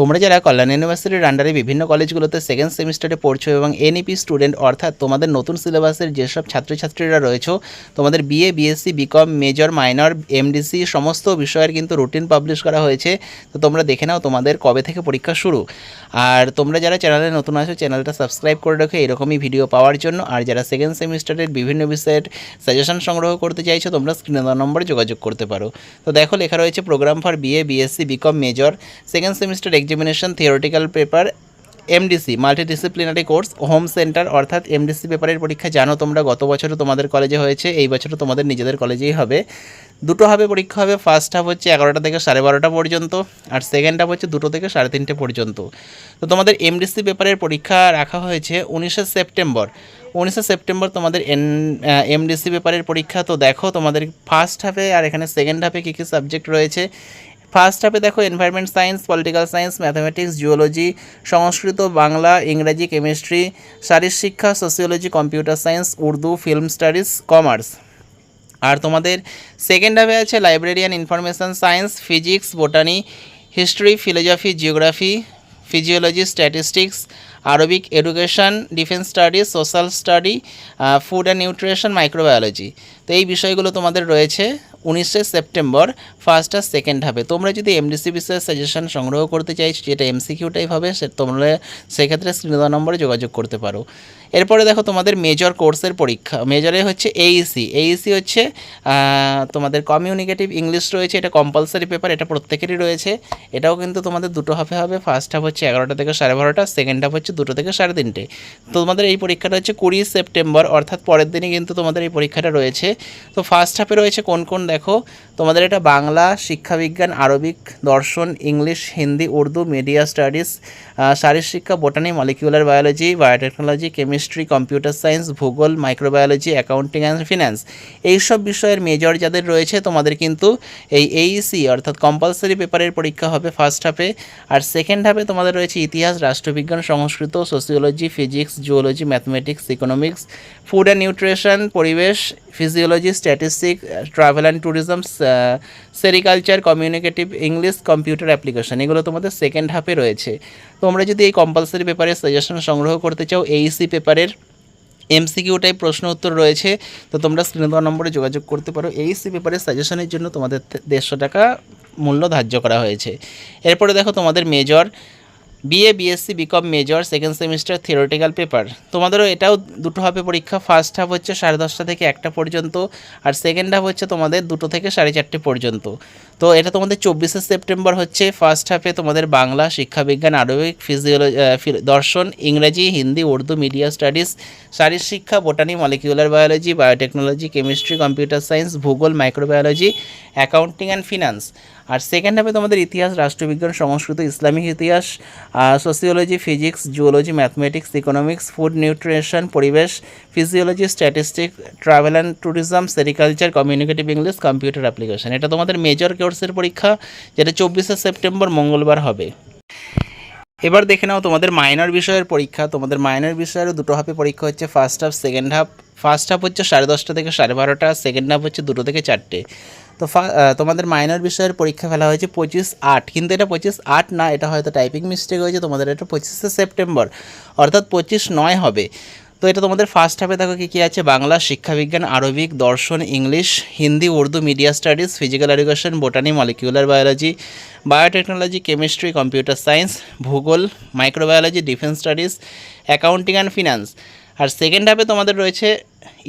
তোমরা যারা কল্যাণ ইউনিভার্সিটির আন্ডারে বিভিন্ন কলেজগুলোতে সেকেন্ড সেমিস্টারে পড়ছো এবং এনইপি স্টুডেন্ট অর্থাৎ তোমাদের নতুন সিলেবাসের যেসব ছাত্রছাত্রীরা রয়েছো, তোমাদের BA BSc BCom major minor MDC সমস্ত বিষয়ের কিন্তু রুটিন পাবলিশ করা হয়েছে। তো তোমরা দেখে নাও তোমাদের কবে থেকে পরীক্ষা শুরু। আর তোমরা যারা চ্যানেলে নতুন আছো চ্যানেলটা সাবস্ক্রাইব করে রাখো, এরকমই ভিডিও পাওয়ার জন্য। আর যারা সেকেন্ড সেমিস্টারের বিভিন্ন বিষয়ের সাজেশন সংগ্রহ করতে চাইছো, তোমরা স্ক্রিনে দেওয়া নম্বরে যোগাযোগ করতে পারো। তো দেখো, লেখা রয়েছে program for BA BSc BCom major second semester examination theoretical paper MDC multidisciplinary course home centre অর্থাৎ এমডিসি পেপারের পরীক্ষা জানো তোমরা, গত বছরও তোমাদের কলেজে হয়েছে, এই বছরও তোমাদের নিজেদের কলেজেই হবে। দুটো হবে পরীক্ষা হবে ফার্স্ট হাফ হচ্ছে এগারোটা থেকে সাড়ে বারোটা পর্যন্ত, আর সেকেন্ড হাফ হচ্ছে দুটো থেকে সাড়ে তিনটে পর্যন্ত। তো তোমাদের এমডিসি পেপারের পরীক্ষা রাখা হয়েছে উনিশে সেপ্টেম্বর। উনিশে সেপ্টেম্বর তোমাদের এন এমডিসি পেপারের পরীক্ষা, তো দেখো তোমাদের ফার্স্ট হাফে আর এখানে সেকেন্ড হাফে কী কী সাবজেক্ট রয়েছে। ফার্স্ট হাফে দেখো environment science political science mathematics geology Sanskrit, Bangla, ইংরাজি কেমিস্ট্রি শারীর শিক্ষা sociology computer science Urdu film studies commerce আর তোমাদের সেকেন্ড হাফে আছে librarian information science physics botany history philosophy geography physiology statistics Arabic education defence studies social study food and nutrition microbiology তো এই বিষয়গুলো তোমাদের রয়েছে। উনিশে সেপ্টেম্বর ফার্স্ট আর সেকেন্ড হাফে তোমরা যদি এমডিসি বিষয়ে সাজেশন সংগ্রহ করতে চাইছ, যেটা এমসিকিউ টাইপ হবে, সে তোমরা সেক্ষেত্রে স্ক্রিন নম্বরে যোগাযোগ করতে পারো। এরপরে দেখো তোমাদের মেজর কোর্সের পরীক্ষা। মেজরে হচ্ছে এইসি এইসি হচ্ছে তোমাদের কমিউনিকেটিভ ইংলিশ রয়েছে, এটা কম্পালসারি পেপার এটা প্রত্যেকেরই রয়েছে। এটাও কিন্তু তোমাদের দুটো হাফে হবে। ফার্স্ট হাফ হচ্ছে এগারোটা থেকে সাড়ে বারোটা সেকেন্ড হাফ হচ্ছে দুটো থেকে সাড়ে তিনটে। তোমাদের এই পরীক্ষাটা হচ্ছে কুড়ি সেপ্টেম্বর, অর্থাৎ পরের দিনই কিন্তু তোমাদের এই পরীক্ষাটা রয়েছে। তো ফার্স্ট হাফে রয়েছে কোন কোন দেখো? তোমাদের এটা বাংলা, শিক্ষাবিজ্ঞান, আরবিক, দর্শন English Hindi, Urdu media studies শারীর শিক্ষা botany molecular biology biotechnology chemistry computer science, ভূগোল, মাইক্রোবায়োলজি, অ্যাকাউন্টিং অ্যান্ড ফিন্যান্স এইসব বিষয়ের মেজর যাদের রয়েছে, তোমাদের কিন্তু এই এইসি অর্থাৎ কম্পালসারি পেপারের পরীক্ষা হবে ফার্স্ট হাফে আর সেকেন্ড হাফে তোমাদের রয়েছে ইতিহাস, রাষ্ট্রবিজ্ঞান, Sanskrit sociology physics zoology mathematics economics food and nutrition পরিবেশ physiology statistic travel and tourism sericulture communicative English computer application এগুলো তোমাদের সেকেন্ড হাফে রয়েছে। তোমরা যদি এই কম্পালসারি পেপারের সাজেশন সংগ্রহ করতে চাও এইসি পেপারের এমসিকিউ টাইপ প্রশ্ন উত্তর রয়েছে, তো তোমরা স্ক্রিনে নম্বরে যোগাযোগ করতে পারো। এইসি পেপারের সাজেশনের জন্য তোমাদের দেড়শো টাকা মূল্য ধার্য করা হয়েছে। এরপরে দেখো তোমাদের major BA BSc BCom major second semester theoretical paper তোমাদেরও এটাও দুটো হবে পরীক্ষা। ফার্স্ট হাফ হচ্ছে সাড়ে দশটা থেকে একটা পর্যন্ত, আর সেকেন্ড হাফ হচ্ছে তোমাদের দুটো থেকে সাড়ে চারটে পর্যন্ত। তো এটা তোমাদের চব্বিশে সেপ্টেম্বর হচ্ছে ফার্স্ট হাফে তোমাদের বাংলা, শিক্ষাবিজ্ঞান, আরবিক ফিজিওলজি দর্শন, ইংরেজি, হিন্দি, উর্দু মিডিয়া স্টাডিজ শারীর শিক্ষা botany molecular biology biotechnology chemistry computer science ভূগোল মাইক্রোবায়োলজি অ্যাকাউন্টিং অ্যান্ড ফিনান্স আর সেকেন্ড হাফে তোমাদের ইতিহাস, রাষ্ট্রবিজ্ঞান, সংস্কৃত, ইসলামিক ইতিহাস sociology physics zoology mathematics economics food nutrition পরিবেশ physiology statistic travel and tourism sericulture communicative English computer application এটা তোমাদের মেজর কোর্সের পরীক্ষা, যেটা চব্বিশে সেপ্টেম্বর মঙ্গলবার হবে। এবার দেখে নাও তোমাদের মাইনর বিষয়ের পরীক্ষা। তোমাদের মাইনর বিষয়ের দুটো হাফে পরীক্ষা হচ্ছে first half second half first half হচ্ছে সাড়ে দশটা থেকে সাড়ে বারোটা সেকেন্ড হাফ হচ্ছে দুটো থেকে চারটে। তো তোমাদের মাইনর বিষয়ের পরীক্ষা ফেলা হয়েছে পঁচিশ আট। কিন্তু এটা পঁচিশ আট না, এটা হয়তো টাইপিং মিস্টেক হয়েছে, তোমাদের এটা পঁচিশে সেপ্টেম্বর। অর্থাৎ পঁচিশ নয় হবে। তো এটা তোমাদের ফার্স্ট হাফে দেখো কী কী আছে? বাংলা, শিক্ষাবিজ্ঞান, আরবিক, দর্শন, English, Hindi, Urdu media studies physical education botany molecular biology biotechnology chemistry computer science ভূগোল microbiology defence studies accounting and finance R second হাফে তোমাদের রয়েছে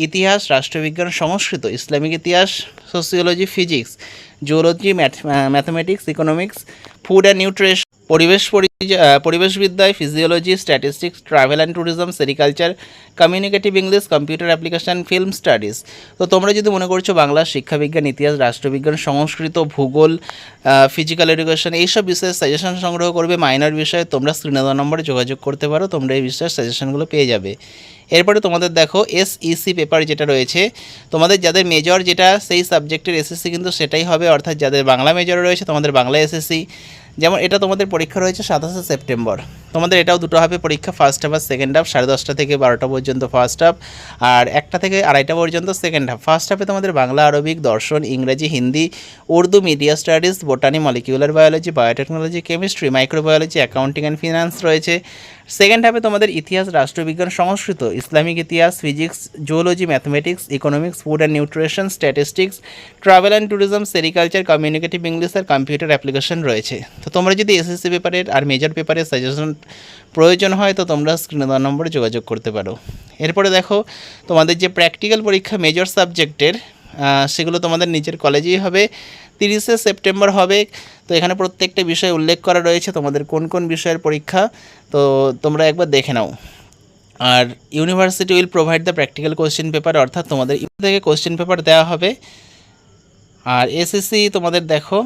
ইতিহাস, রাষ্ট্রবিজ্ঞান, সংস্কৃত, ইসলামিক ইতিহাস sociology physics geology mathematics economics food and nutrition পরিবেশ পরিবেশবিদ্যায় physiology statistics travel and tourism sericulture communicative English computer application film studies তো তোমরা যদি মনে করছ বাংলা শিক্ষাবিজ্ঞান, ইতিহাস, রাষ্ট্রবিজ্ঞান, সংস্কৃত, ভূগোল ফিজিক্যাল এডুকেশন এইসব বিষয়ে সাজেশন সংগ্রহ করবে মাইনর বিষয়ে, তোমরা স্ক্রিনে দেওয়া নম্বরে যোগাযোগ করতে পারো, তোমরা এই বিষয়ে সাজেশনগুলো পেয়ে যাবে। এরপরে তোমাদের দেখো এসইসি পেপার যেটা রয়েছে, তোমাদের যাদের মেজর যেটা, সেই সাবজেক্টের এসএসসি কিন্তু সেটাই হবে, অর্থাৎ যাদের বাংলা মেজর রয়েছে, তোমাদের বাংলা এসএসসি যেমন এটা তোমাদের পরীক্ষা রয়েছে সাতাশে সেপ্টেম্বর। তোমাদের এটাও দুটো হবে পরীক্ষা ফার্স্ট হাফ আর সেকেন্ড হাফ সাড়ে দশটা থেকে বারোটা পর্যন্ত ফার্স্ট হাফ আর একটা থেকে আড়াইটা পর্যন্ত সেকেন্ড হাফ ফার্স্ট হাফে তোমাদের বাংলা, আরবিক, দর্শন, ইংরেজি, Hindi, Urdu media studies botany molecular biology biotechnology chemistry microbiology accounting and finance রয়েছে। সেকেন্ড হাফে তোমাদের ইতিহাস, রাষ্ট্রবিজ্ঞান, সংস্কৃত, ইসলামিক ইতিহাস physics zoology mathematics economics food and nutrition statistics travel and tourism sericulture communicative English R computer application রয়েছে। তো তোমরা যদি এসএসসি পেপারের আর মেজর পেপারের সাজেশন প্রয়োজন হয় তো তোমরা স্ক্রিনে দেওয়া নম্বরে যোগাযোগ করতে পারো। এরপরে দেখো, তোমাদের যে প্র্যাকটিক্যাল পরীক্ষা মেজর সাবজেক্টের সেগুলো তোমাদের নিজের কলেজেই হবে। তিরিশে সেপ্টেম্বর হবে। তো এখানে প্রত্যেকটা বিষয় উল্লেখ করা রয়েছে, তোমাদের কোন কোন বিষয়ের পরীক্ষা। তো তোমরা একবার দেখে নাও। আর university will provide the practical question paper অর্থাৎ তোমাদের থেকে কোশ্চেন পেপার দেওয়া হবে। আর এসএসসি তোমাদের দেখো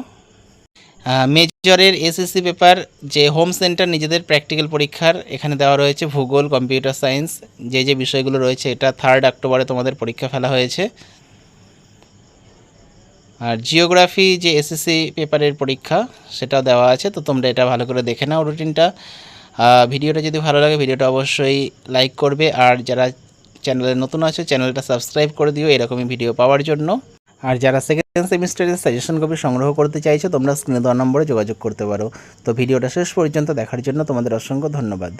মেজরের এসএসসি পেপার যে হোম সেন্টার নিজেদের প্র্যাকটিক্যাল পরীক্ষার এখানে দেওয়া রয়েছে, ভূগোল কম্পিউটার সায়েন্স যে যে বিষয়গুলো রয়েছে, এটা থার্ড অক্টোবরে তোমাদের পরীক্ষা ফেলা হয়েছে। আর জিওগ্রাফি যে এসএসসি পেপারের পরীক্ষা, সেটাও দেওয়া আছে, তো তোমরা এটা ভালো করে দেখে নাও রুটিনটা ভিডিওটা যদি ভালো লাগে, ভিডিওটা অবশ্যই লাইক করবে, আর যারা চ্যানেলে নতুন আছো চ্যানেলটা সাবস্ক্রাইব করে দিও, এরকমই ভিডিও পাওয়ার জন্য। আর যারা সেকেন্ড সেমিস্টারের সাজেশন কপি সংগ্রহ করতে চাইছো, তোমরা স্ক্রিনে দেওয়া নম্বরে যোগাযোগ করতে পারো। তো ভিডিওটা শেষ পর্যন্ত দেখার জন্য তোমাদের অসংখ্য ধন্যবাদ।